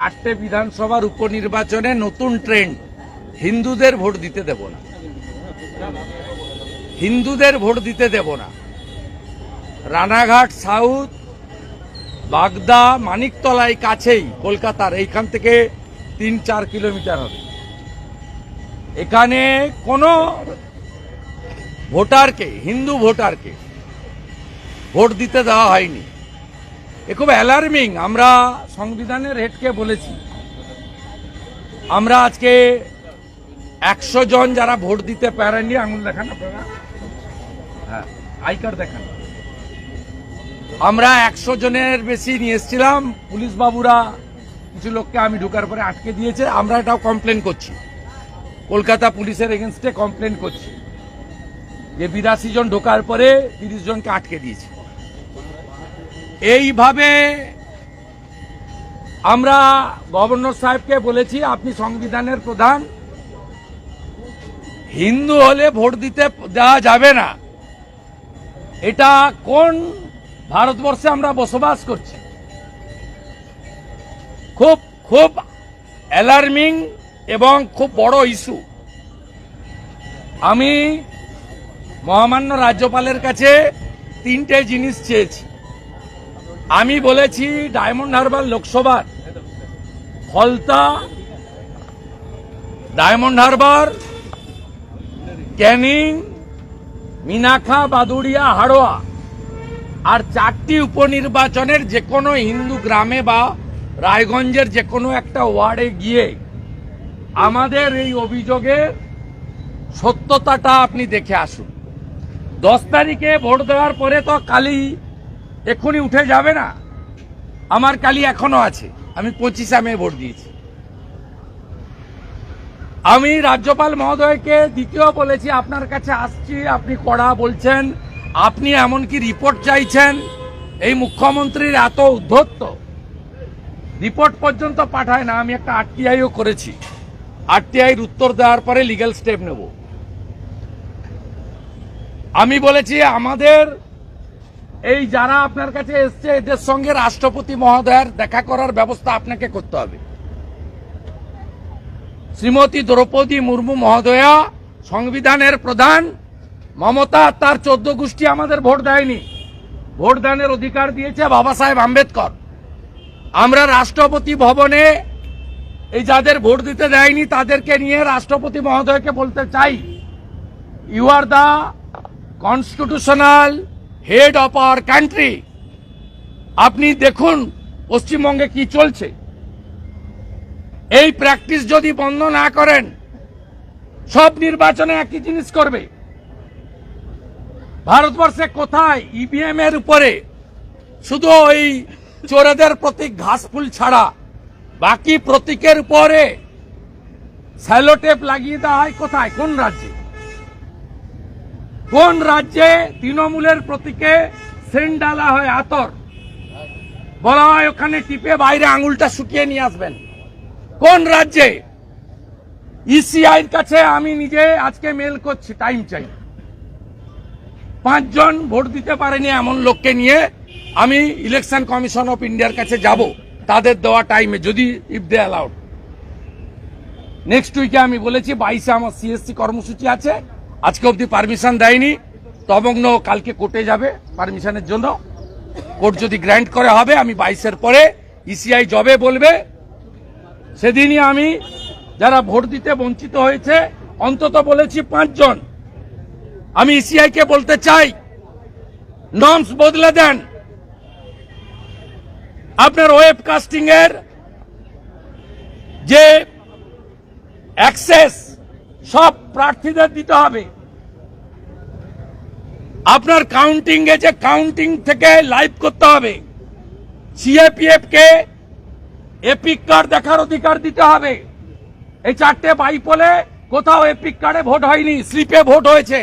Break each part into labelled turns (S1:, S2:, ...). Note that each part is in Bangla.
S1: আটটে বিধানসভার উপনির্বাচনে নতুন ট্রেন্ড হিন্দুদের ভোট দিতে দেব না। হিন্দুদের ভোট দিতে দেব না। রানাঘাট, সাউথ, বাগদা মানিকতলাই কাছেই কলকাতার, এইখান থেকে তিন চার কিলোমিটার হবে। এখানে কোনো ভোটারকে, হিন্দু ভোটারকে ভোট দিতে দেওয়া হয়নি। এ খুব অ্যালার্মিং আমরা সংবিধানের হেডকে বলেছি। আমরা আজকে একশো জন যারা ভোট দিতে পারেননি, আঙুল দেখান আপনারা। হ্যাঁ আই কার্ড দেখান। আমরা একশো জনের বেশি নিয়ে এসেছিলাম, পুলিশ বাবুরা কিছু লোককে আমি ঢোকার পরে আটকে দিয়েছে, আমরা এটাও কমপ্লেন করছি। কলকাতা পুলিশের এগেনস্টে কমপ্লেন করছি। যে বিরাশি জন ঢোকার পরে তিরিশ জনকে আটকে দিয়েছে। এইভাবে আমরা গভর্নর সাহেবকে বলেছি, আপনি সংবিধানের প্রধান। হিন্দু হলে ভোট দিতে দেওয়া যাবে না। এটা কোন ভারতবর্ষে আমরা বসবাস করছি? খুব খুব অ্যালার্মিং এবং খুব বড় ইস্যু আমি মহামান্য রাজ্যপালের কাছে তিনটে জিনিস চেয়েছি। আমি বলেছি ডায়মন্ড হারবার লোকসভার ফলতা, ডায়মন্ড হারবার, ক্যানিং, মিনাখা, বাদুড়িয়া, হাড়োয়া আর চারটি উপনির্বাচনের যে কোনো হিন্দু গ্রামে বা রায়গঞ্জের যে কোনো একটা ওয়ার্ডে গিয়ে আমাদের এই অভিযোগের সত্যতাটা আপনি দেখে আসুন। দশ তারিখে ভোট দেওয়ার পরে তো কালি এক্ষুনি উঠে যাবে না? আমার কালি এখনও আছে। আমি পঁচিশে মে ভোট দিয়েছি। আমি রাজ্যপাল মহোদয়কে দ্বিতীয় বলেছি, আপনার কাছে আসছি, আপনি কড়া বলছেন, আপনি এমনকি রিপোর্ট চাইছেন। এই মুখ্যমন্ত্রীর এত উদ্ধত্ত। রিপোর্ট পর্যন্ত পাঠায় না, আমি একটা আরটিআইও করেছি। আরটিআইর উত্তর দেওয়ার পরে লিগ্যাল স্টেপ নেব। আমি বলেছি, আমাদের এই যারা আপনার কাছে এসছে, এদের সঙ্গে রাষ্ট্রপতি মহোদয়ের দেখা করার ব্যবস্থা আপনাকে করতে হবে। শ্রীমতী দ্রৌপদী মুর্মু মহোদয়া, সংবিধানের প্রধান। মমতা, তার চোদ্দ গোষ্ঠী আমাদের ভোট দেয়নি। ভোট দানের অধিকার দিয়েছে বাবা সাহেব আম্বেদকর। আমরা রাষ্ট্রপতি ভবনে এই যাদের ভোট দিতে দেয়নি, তাদেরকে নিয়ে রাষ্ট্রপতি মহোদয়কে বলতে চাই। You are the constitutional head of our country আপনি দেখুন পশ্চিমবঙ্গে কি চলছে। এই প্র্যাকটিস যদি বন্ধ না করেন, সব নির্বাচনে একই জিনিস করবে। ভারতবর্ষে কোথায় ইভিএম এর উপরে শুধু ওই চোরেদের প্রতীক ঘাস ফুল ছাড়া, বাকি প্রতীকের উপরে স্যালোটেপ লাগিয়ে দেওয়া হয় কোথায়? কোন রাজ্যে? কোন রাজ্যে তৃণমূলের প্রতীকে সেন্ট ডালা হয় আতর? বলা হয় ওখানে টিপে বাইরে আঙুলটা শুকিয়ে নিয়ে আসবেন। কোন রাজ্যে? ইসিআইর কাছে আমি নিজে আজকে মেল করছি টাইম চাই। পাঁচজন ভোট দিতে পারেনি এমন লোককে নিয়ে আমি ইলেকশন কমিশন অফ ইন্ডিয়ার কাছে যাব। তাদের দেওয়া টাইমে যদি ইফ দে অ্যালাউড নেক্সট উইকে আমি বলেছি, বাইশে আমার সিএসসি কর্মসূচি আছে। আজকে অবধি পারমিশন দেয়নি। তমগ্ন কালকে কোর্টে যাবে পারমিশনের জন্য। কোর্ট যদি গ্র্যান্ট করে হবে, আমি বাইশের পরে ইসিআই জবে বলবে। সেদিনই আমি যারা ভোট দিতে বঞ্চিত হয়েছে, অন্তত বলেছি পাঁচজন। আমি ইসিআই কে বলতে চাই নর্মস বদলে দেন। আপনার ওয়েব কাস্টিং এর যে অ্যাক্সেস সব প্রার্থীদের দিতে হবে। আপনার কাউন্টিং এ যে কাউন্টিং থেকে লাইভ করতে হবে সিএপিএফ কে এপিক কার্ড দেখার অধিকার দিতে হবে। এই চারটে বাইপোলে কোথাও এপিক কার্ডে ভোট হয়নি স্লিপে ভোট হয়েছে।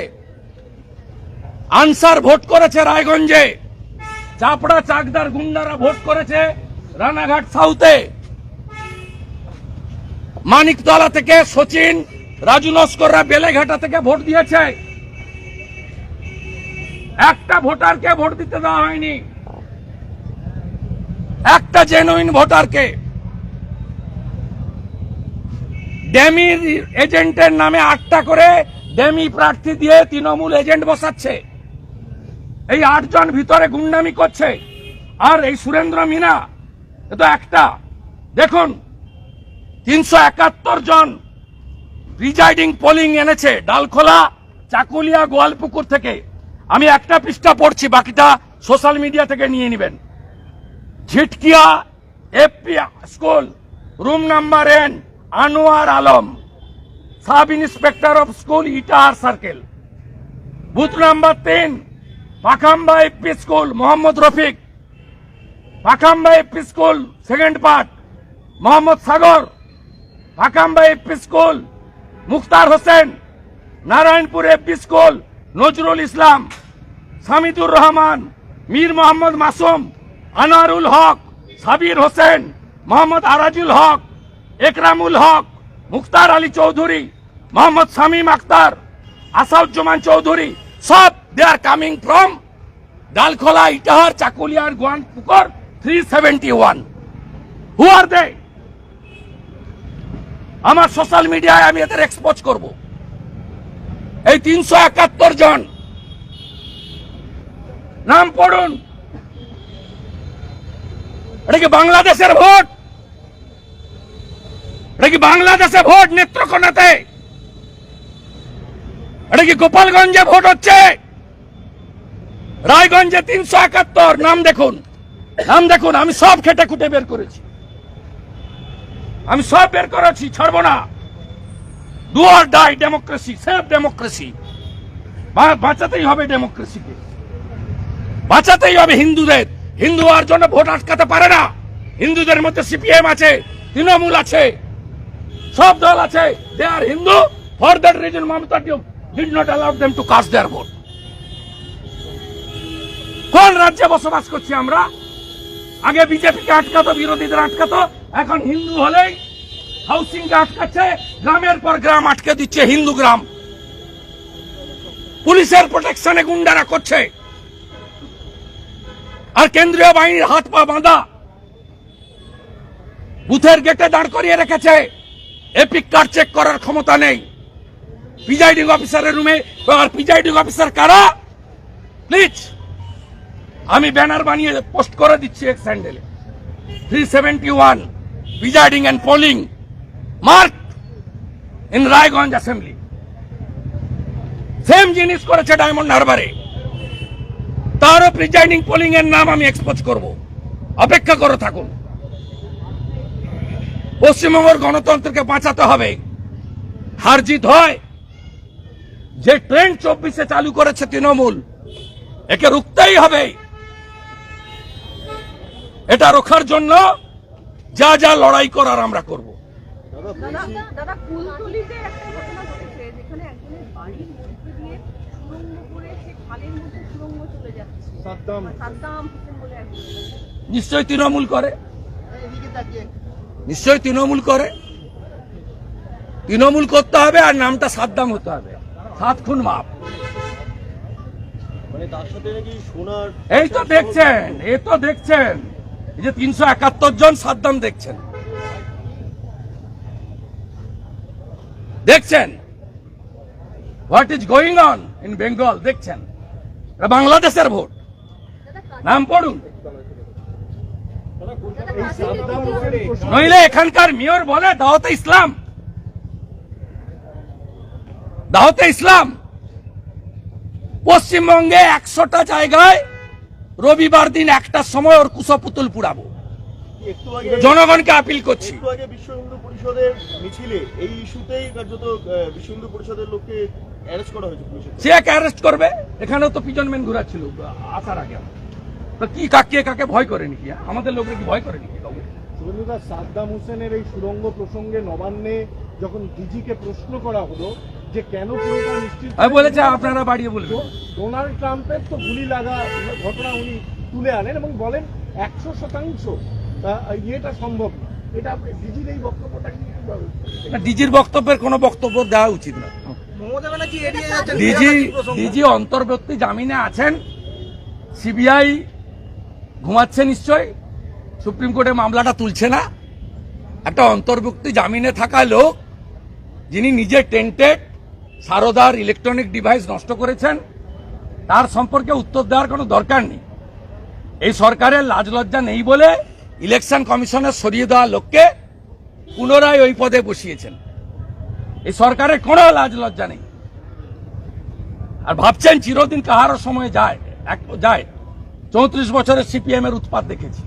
S1: আনসার ভোট করেছে রায়গঞ্জে। চাপড়া চাকদার গুন্ডারা ভোট করেছে রানাঘাট সাউথে মানিকতলা থেকে সচিন, রাজু নস্কররা বেলেঘাটা থেকে ভোট দিয়েছে। একটা ভোটারকে ভোট দিতে দেওয়া হয়নি। একটা জেনুইন ভোটারকে। ড্যামির এজেন্টের নামে আটটা করে ড্যামি প্রার্থী দিয়ে তৃণমূল এজেন্ট বসাচ্ছে। এই আটজন ভিতরে গুন্ডামি করছে। আর এই সুরেন্দ্র মিনা, এ তো একটা। দেখুন, তিনশো একাত্তর জন প্রিজাইডিং পোলিং এনেছে, ডালখোলা, চাকুলিয়া, গোয়ালপুকুর থেকে। আমি একটা পৃষ্ঠা পড়ছি, বাকিটা সোশ্যাল মিডিয়া থেকে নিয়ে নেবেন। Jhitkia FP school, room number N, Anwar Alam, sub inspector of school Itahar circle. Booth number তিন, Pakhamba FP school, Mohammad Rafiq. Pakhamba FP school, second part, Mohammad Sagar. Pakhamba FP school, Mukhtar Hossain, Narayanpur FP school Nazrul Islam, Samidur Rahman, Mir Mohammad Masum, Anarul Haque, Sabir Hossain, Mohammad Arajul Haque, Ekramul Haque Muktar Ali Chowdhury, Mohammad Shamim Akhtar Asauzzaman Chowdhury, সব they are coming from Dalkhola, Itahar, চাকুলিয়ার Goalpokhar three seventy one who are they আমার সোশ্যাল মিডিয়ায় আমি এদের এক্সপোজ করব। এই তিনশো একাত্তর জন। নাম পড়ুন। এটা কি বাংলাদেশের ভোট? এটা কি বাংলাদেশে ভোট নেত্রকোনাতে? এটা কি গোপালগঞ্জে ভোট হচ্ছে? রায়গঞ্জে তিনশো একাত্তর। নাম দেখুন। নাম দেখুন। আমি সব খেটে খুঁটে বের করেছি। আমি সব বের করেছি। ছাড়বো না। Do or die democracy safe democracy বাঁচাতেই হবে ডেমোক্রেসিকে বাঁচাতেই হবে হিন্দুদের। হিন্দু হওয়ার জন্য ভোট আটকাতে পারে না। হিন্দুদের মধ্যে সিপিএম আছে, তৃণমূল আছে, সব দল আছে। They are Hindu for that reason Mamata did not allow them to cast their vote কোন রাজ্যে বসবাস করছি আমরা? আগে বিজেপিকে আটকাতো, বিরোধীদের আটকাতো, এখন হিন্দু হলেই হাউসিং আটকাচ্ছে গ্রামের পর গ্রাম আটকে দিচ্ছে, হিন্দু গ্রাম। পুলিশের প্রোটেকশনে গুন্ডারা করছে। আর কেন্দ্রীয় বাহিনীর হাত পা বাঁধা। বুথের গেটে দাঁড় করিয়ে রেখেছে। এপিক কার্ড চেক করার ক্ষমতা নেই। প্রিজাইডিং অফিসারের রুমে, আর প্রিজাইডিং অফিসার কারা? প্লিজ, আমি ব্যানার বানিয়ে পোস্ট করে দিচ্ছি এক স্যান্ডেলে। Three seventy one presiding and polling mark in Raiganj assembly. Same জিনিস করেছে ডায়মন্ড হারবারে। তারও প্রিজাইডিং পোলিং এর নাম আমি এক্সপোজ করব। অপেক্ষা করে থাকুন। পশ্চিমবঙ্গের গণতন্ত্রকে বাঁচাতে হবে। হার জিত হয়। যে ট্রেন চব্বিশে চালু করেছে তৃণমূল, একে রুখতেই হবে। এটা রোখার জন্য যা যা লড়াই করার আমরা করব।
S2: দাদা দাদা কুলতলিতে একটা ঘটনা ঘটেছে যেখানে একজনের বাড়ির মধ্যে দিয়ে সুড়ঙ্গ করে সে খালের মধ্যে সুড়ঙ্গ চলে যাচ্ছে।
S3: সাদ্দাম।
S2: সাদ্দাম হোসেন বলে একজন
S1: নিশ্চয় তৃণমূল করে। নিশ্চয় তৃণমূল করে। তৃণমূল করতে হবে আর নামটা সাদ্দাম হতে হবে। সাত খুন মাপ।
S3: মানে
S1: এই তো দেখছেন এই তো দেখছেন। এই যে তিনশো একাত্তর জন সাদ্দাম দেখছেন। দেখছেন? What is going on in Bengal দেখছেন? এটা বাংলাদেশের ভোট। নাম পড়ুন। নইলে এখানকার মেয়র বলে দাওতে ইসলাম। দাওয়াতে ইসলাম। পশ্চিমবঙ্গে একশোটা জায়গায় রবিবার দিন একটার সময় ওর কুশপুতুল পুড়াবো।
S3: একটু
S1: জনগণকে আপিল করছি।
S3: আগে বিশ্ব হিন্দু পরিষদের মিছিলে এই ইস্যুতেই কার্যত বিশ্ব হিন্দু পরিষদের লোককে অ্যারেস্ট করা হয়েছে
S1: সে এক অ্যারেস্ট করবে? এখানেও তো পিজন ম্যান ঘুরাচ্ছিল আসার আগে। তো কি কাকে কাকে ভয় করে নাকি? হ্যাঁ? আমাদের লোকরা কি ভয় করে নাকি কাউকে?
S4: সাদ্দাম হোসেনের এই সুরঙ্গ প্রসঙ্গে নবান্নে যখন ডিজিকে প্রশ্ন করা হলো যে কেন পুরোটা নিশ্চিত
S1: আমি বলেছে আপনারা বাড়িয়ে বলবেন
S4: ডোনাল্ড ট্রাম্পের তো গুলি লাগা ঘটনা উনি তুলে আনেন এবং বলেন একশো শতাংশ ইয়েটা সম্ভব না। এটা ডিজির এই বক্তব্যটা কি
S1: ডিজির বক্তব্যের কোনো বক্তব্য দেওয়া উচিত না। ডিজি ডিজি অন্তর্বর্তী জামিনে আছেন। সিবিআই ঘুমাচ্ছে নিশ্চয়। সুপ্রিম কোর্টে মামলাটা তুলছে না। একটা অন্তর্ভুক্তি জামিনে থাকা লোক যিনি নিজে টেন্টেড সারদার ইলেকট্রনিক ডিভাইস নষ্ট করেছেন তার সম্পর্কে উত্তর দেওয়ার কোনো দরকার নেই। এই সরকারের লাজ লজ্জা নেই বলে ইলেকশন কমিশনের সরিয়ে দেওয়া লোককে পুনরায় ওই পদে বসিয়েছেন। এই সরকারের কোনো লাজ লজ্জা নেই। আর ভাবছেন চিরদিন কাহারও সময় যায়, এক যায়। চৌত্রিশ বছরের সিপিএম এর উৎপাত দেখেছি।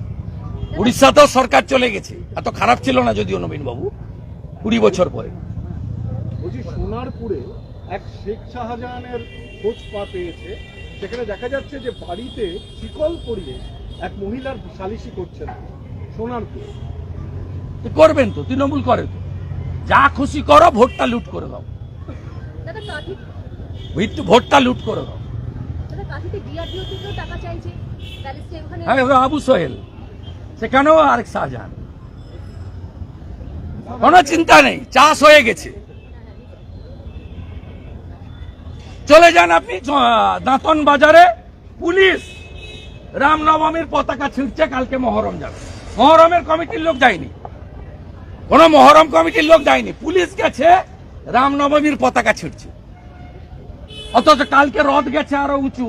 S1: উড়িষ্যাতেও সরকার চলে গেছে। এত খারাপ ছিল না যদিও নবীন বাবু কুড়ি বছর পরে।
S4: সোনারপুরে এক শেখ শাহজাহানের খোঁজ পা পেয়েছে। সেখানে দেখা যাচ্ছে যে বাড়িতে শিকল পরিয়ে এক মহিলার সালিশি করছেন সোনারপুরে
S1: তো। করবেন তো তৃণমূল করে তো। যা খুশি করো ভোটটা লুট করে দাও। ভোটটা লুট করে দাও। হ্যাঁ আবু সোহেল। সেখানেও আরেক শাহজাহান। কোনো চিন্তা নেই চাষ হয়ে গেছে। চলে যান আপনি দাঁতন বাজারে। পুলিশ রামনবমীর পতাকা ছিঁড়ছে কালকে মহরম যাবে। মহরমের কমিটির লোক যায়নি। কোন মহরম কমিটির লোক যায়নি। পুলিশ গেছে, রামনবমীর পতাকা ছিঁড়ছে। অথচ কালকে রথ গেছে আরও উঁচু,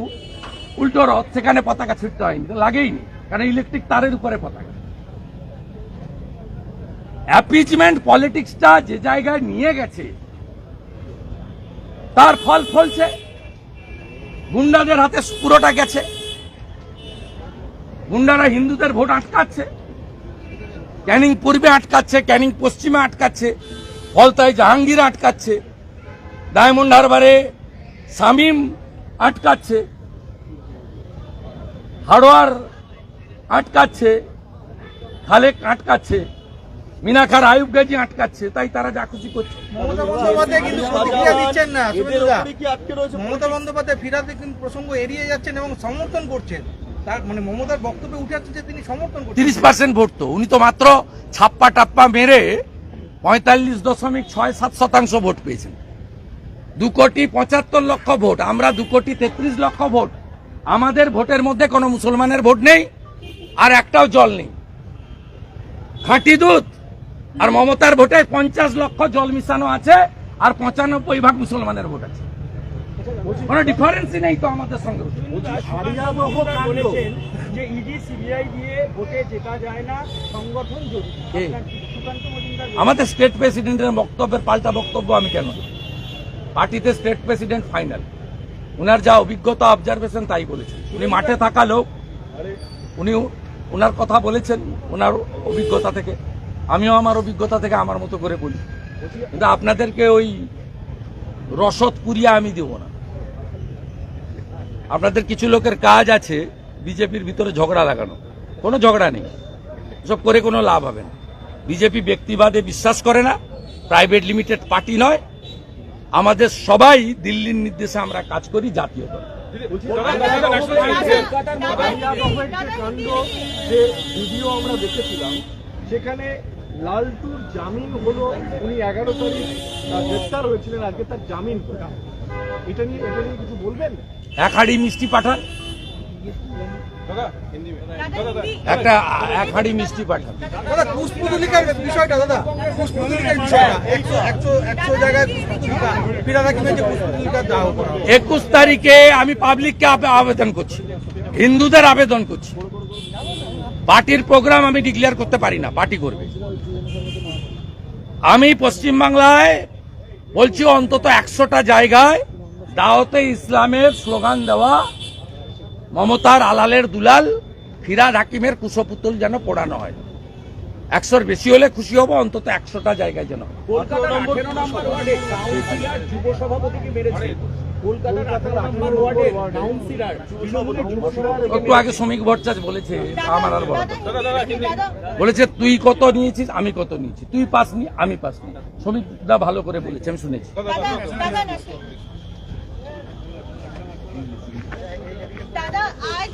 S1: উল্টো রথ, সেখানে পতাকা ছিটতে হয়নি। লাগেইনি কারণ ইলেকট্রিক তারের উপরে পতাকা। অ্যাপিচমেন্ট পলিটিক্সটা যে জায়গায় নিয়ে গেছে, তার ফল ফলছে। গুন্ডাদের হাতে পুরোটা গেছে। গুন্ডারা হিন্দুদের ভোট আটকাচ্ছে। ক্যানিং পূর্বে আটকাচ্ছে ক্যানিং পশ্চিমে আটকাচ্ছে ফলতায় জাহাঙ্গীর আটকাচ্ছে ডায়মন্ড হারবারে শামীম আটকাচ্ছে হাড়োয়ার আটকাচ্ছে খালেক আটকাচ্ছে মিনাখার আয়ুব গাজী আটকাচ্ছে তাই তারা যা খুশি করছে।
S5: মমতা কিন্তু না
S3: এদের
S5: সুবিধা
S3: ওপরই কি আটকে রয়েছে
S5: মমতা বন্দ্যোপাধ্যায় ফিরাতে কিন্তু প্রসঙ্গ এড়িয়ে যাচ্ছেন এবং সমর্থন করছেন। মানে মমতার বক্তব্যে উঠে আসছে যে তিনি সমর্থন করছেন।
S1: তিরিশ পার্সেন্ট ভোট তো। উনি তো মাত্র ছাপ্পা টাপ্পা মেরে পঁয়তাল্লিশ দশমিক ছয় সাত শতাংশ ভোট পেয়েছেন। দু কোটি পঁচাত্তর লক্ষ ভোট। আমরা দু কোটি তেত্রিশ লক্ষ ভোট। আমাদের ভোটের মধ্যে কোনো মুসলমানের ভোট নেই আর একটাও জল নেই। খাঁটি দুধ আর মমতার ভোটে পঞ্চাশ লক্ষ জল মিশানো আছে আর পঁচানব্বই ভাগ মুসলমানের ভোট আছে। কোনো ডিফারেন্সই নেই তো আমাদের সঙ্গে।
S6: যে ইডি সিবিআই দিয়ে ভোটে জেতা যায় না সংগঠন
S1: আমাদের স্টেট প্রেসিডেন্টের বক্তব্যের পাল্টা বক্তব্য আমি কেন? পার্টিতে স্টেট প্রেসিডেন্ট ফাইনাল উনার যা অভিজ্ঞতা অবজারভেশন তাই বলেছেন। উনি মাঠে থাকা লোক। উনি ওনার কথা বলেছেন ওনার অভিজ্ঞতা থেকে। আমিও আমার অভিজ্ঞতা থেকে আমার মতো করে বলি। কিন্তু আপনাদেরকে ওই রসদ কুরিয়া আমি দেব না আপনাদের কিছু লোকের কাজ আছে বিজেপির ভিতরে ঝগড়া লাগানো কোনো ঝগড়া নেই সব করে কোনো লাভ হবে না বিজেপি ব্যক্তিবাদে বিশ্বাস করে না প্রাইভেট লিমিটেড পার্টি নয় আমাদের সবাই দিল্লির নির্দেশে আমরা কাজ করি জাতীয় দল
S4: সেখানে লালটুর জামিন হলো উনি এগারো তারিখ গ্রেপ্তার হয়েছিলেন আজকে তার জামিন এটা নিয়ে এটা নিয়ে কিছু বলবেন?
S1: এক হাড়ি মিষ্টি পাঠান। একটা এক হাঁড়ি মিষ্টি পাঠান।
S5: দাদা পুষ্পতুলিকার বিষয়টা দাদা। পুষ্পতুলিকার বিষয়টা। একশো একশো একশো জায়গায় পুষ্পতুলিকা ফিরানা যে পুষ্পতুলিকা দাহ
S1: একুশ তারিখে আমি পাবলিককে আবে- আবেদন করছি। হিন্দুদের আবেদন করছি। পার্টির প্রোগ্রাম আমি ডিক্লেয়ার করতে পারি না পার্টি করবে। আমি পশ্চিমবাংলায় বলছি অন্তত একশোটা জায়গায় দাওতে ইসলামের স্লোগান দেওয়া, মমতার আলালের দুলাল, ফিরাদ হাকিমের কুশপুতুল যেন পোড়ানো হয়। একশোর বেশি হলে খুশি হব, অন্তত একশোটা জায়গায় যেন একটু আগে শ্রমিক ভট্টাচার্য বলেছে আমার আর বলা বলেছে তুই কত নিয়েছিস আমি কত নিয়েছি। তুই পাস নি আমি পাস নি শ্রমিকরা ভালো করে বলেছে আমি শুনেছি।
S2: দাদা আজ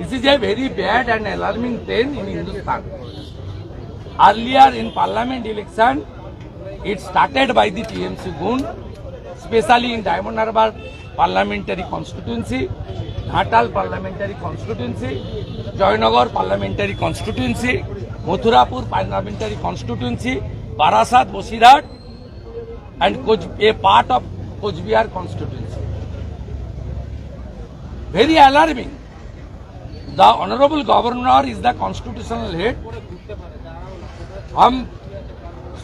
S1: This is a very bad and alarming trend in Hindustan. Earlier in parliament election, it started by the TMC Gun, especially in Diamond Harbour parliamentary constituency, Ghatal parliamentary constituency, Joynagar parliamentary constituency, Mathurapur parliamentary constituency, Barasat, Bosirat, and a part of Kochbihar constituency. Very alarming. The honorable governor is the constitutional head. हम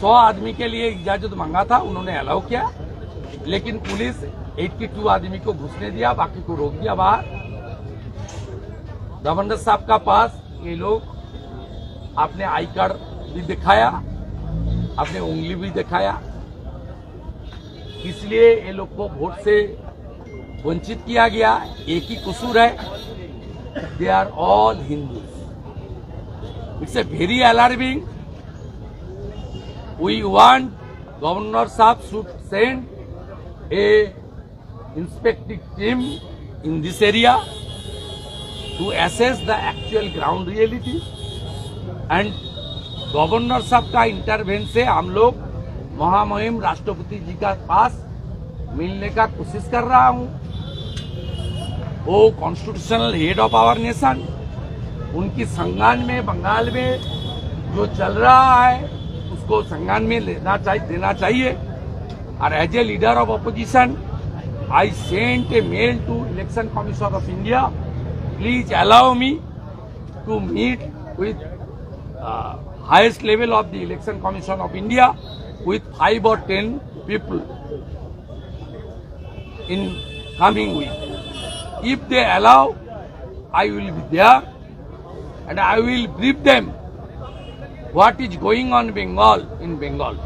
S1: सौ आदमी के लिए इजाज़त मांगा था, उन्होंने अलाउ किया। लेकिन पुलिस 82 आदमी को घुसने दिया, बाकी को रोक दिया बाहर। गवर्नर साहब का पास ये लोग आपने आई कार्ड भी दिखाया, आपने उंगली भी दिखाया। इसलिए ये लोग को वोट से वंचित किया गया। एक ही कसूर है। They are all Hindu it's a very alarming we want governor sahab should send a inspecting team in this area to assess the actual ground reality and governor साहब का इंटरवेंशन से हम लोग महामहिम राष्ट्रपति जी का पास मिलने का कोशिश कर रहा हूँ वो constitutional head of our nation उनकी संज्ञान में, बंगाल में जो चल रहा है, उसको संज्ञान में लेना चाहिए, देना चाहिए। और as a leader of opposition I sent a mail to Election Commission of India please allow me to meet with highest level of the election commission of india with five or ten people in coming week. If they allow i will be there and i will brief them what is going on Bengal in Bengal.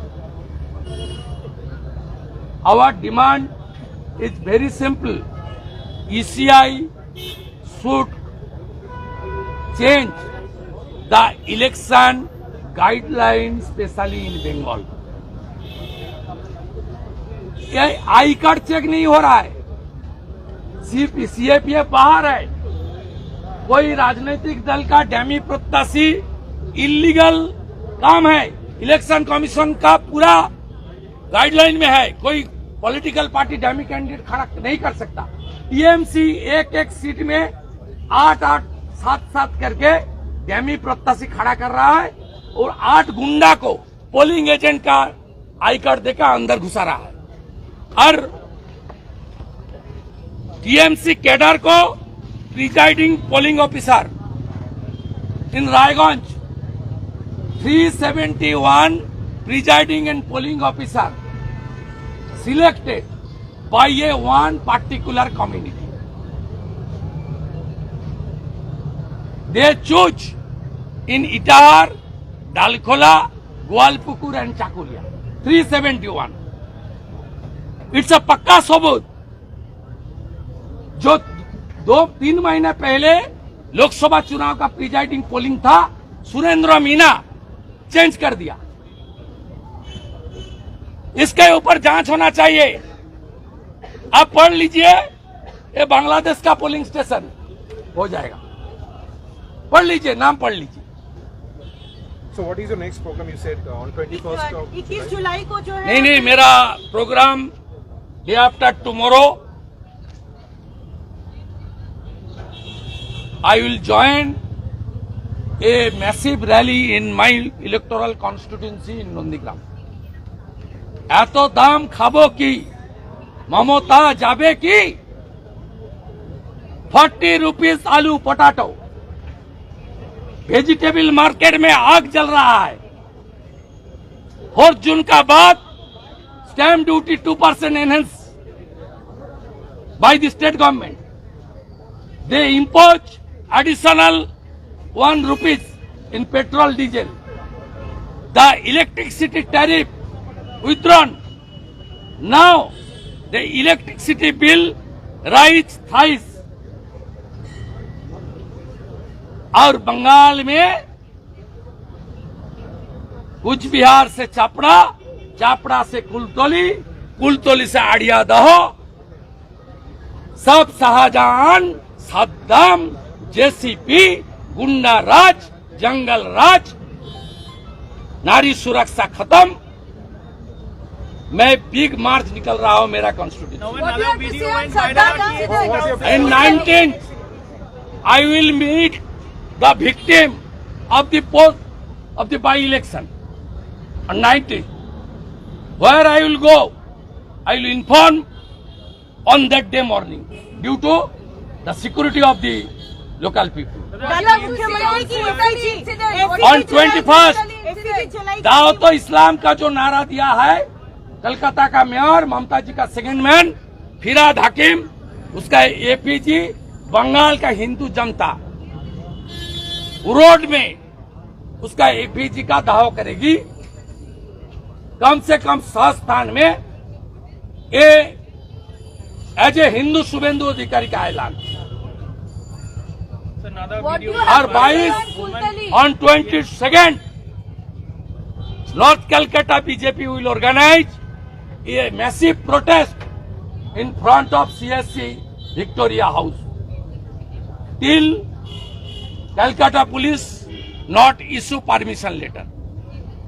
S1: Our demand is very simple. ECI should change the election guidelines, especially in Bengal. I card check नहीं हो रहा है सिर्फ़ सीएपीएफ बाहर है। कोई राजनीतिक दल का डैमी प्रत्याशी इलीगल काम है। इलेक्शन कमीशन का पूरा गाइडलाइन में है। कोई पॉलिटिकल पार्टी डैमी कैंडिडेट खड़ा नहीं कर सकता। टीएमसी एक एक सीट में आठ आठ सात सात करके डैमी प्रत्याशी खड़ा कर रहा है और आठ गुंडा को पोलिंग एजेंट का आई कार्ड देकर अंदर घुसा रहा है। और टीएमसी कैडर को presiding polling officer in Raiganj 371 presiding and polling officer selected by a one particular community they choose in Itahar Dalkhola Goalpokhar and Chakulia 371 it's a पक्का सबूत जो दो तीन महीने पहले लोकसभा चुनाव का प्रिजाइडिंग पोलिंग था सुरेंद्र मीना चेंज कर दिया। इसके ऊपर जाँच होना चाहिए। आप पढ़ लीजिए ये बांग्लादेश का पोलिंग स्टेशन हो जाएगा। पढ़ लीजिए नाम पढ़ लीजिए।
S4: So what is your next program? You said uh, on 21st of
S2: इक्कीस जुलाई को जो है
S1: नहीं नहीं मेरा programme day after tomorrow I will join a massive rally in my electoral constituency in Nandigram এত দাম খাবো কি মমতা যাবে কি फोर्टी रुपीज आलू पोटाटो वेजिटेबल मार्केट में आग जल रहा है फोर्थ जून का बाद stamp duty two percent enhance by the state government. They impose additional one rupees in petrol diesel. The electricity tariff withdrawn. Now the electricity bill rise thrice. और बंगाल में कुछ बिहार से चापड़ा चापड़ा से कुलतोली कुलतोली से आड़िया दहो सब शाहजहां सद्दाम जेसीपी गुंडा राज जंगल राज नारी सुरक्षा खत्म मैं बिग मार्च निकल रहा हूँ मेरा
S7: constitution
S1: in nineteen I will meet the victim of the post of the by election nineteen where I will go I will inform on that day morning due to the security of the local people. On 21st,
S2: एफआईटी चलाई
S1: तो इस्लाम का जो नारा दिया है कलकत्ता का मेयर ममता जी का सेकेंड मैन फिराद हकीम उसका एपीजी बंगाल का हिंदू जनता। रोड में उसका एपीजी का दाव करेगी। कम से कम सौ स्थान में ये एज ए हिंदू शुभेंदु अधिकारी का ऐलान। और बाईस
S7: on
S1: twenty second North Calcutta BJP will organize a massive protest in front of CSC Victoria House. Till Calcutta police not issue permission letter.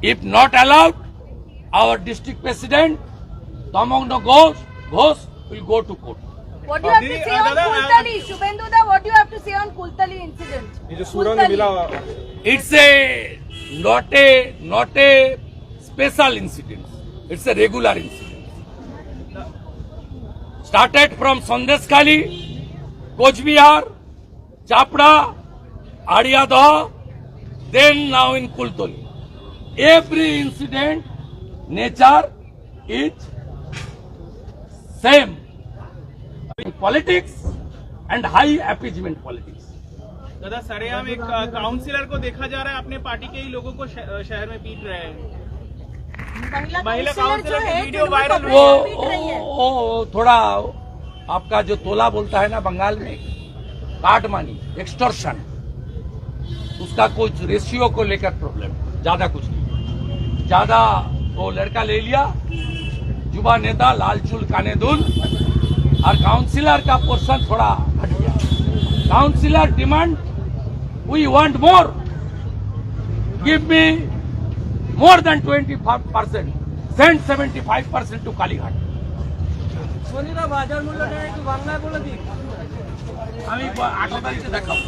S1: If not allowed, our district president, Tamogno Ghosh, Ghosh will go to court.
S7: What do you have to say on Kultali? Shubhendu da, what do you have to say on Kultali incident?
S1: It's a not a not a special incident. It's a regular incident. Started from Sandeskali, Kochbihar, Chapra, Ariyadha, then now in Kultali. Every incident nature is same. In and high appeasement politics.
S6: दादा सरेआम एक काउंसिलर को देखा जा रहा है अपने पार्टी के ही लोगों को शहर में पीट रहे हैं।
S2: महिला काउंसिलर
S6: की
S2: है
S6: वीडियो वायरल
S2: है।
S1: वो थोड़ा आपका जो तोला बोलता है ना बंगाल में काट मानी एक्सटोर्शन उसका कुछ रेशियो को लेकर प्रॉब्लम ज़्यादा कुछ नहीं। ज़्यादा वो लड़का ले लिया युवा नेता लालचुल कानेदुल और काउंसिलर का पोर्शन थोड़ा हट गया councillor demand we want more give me more than 25 percent. Send 75 percent to Kalighat. আমি আঠারো তারিখে দেখাবো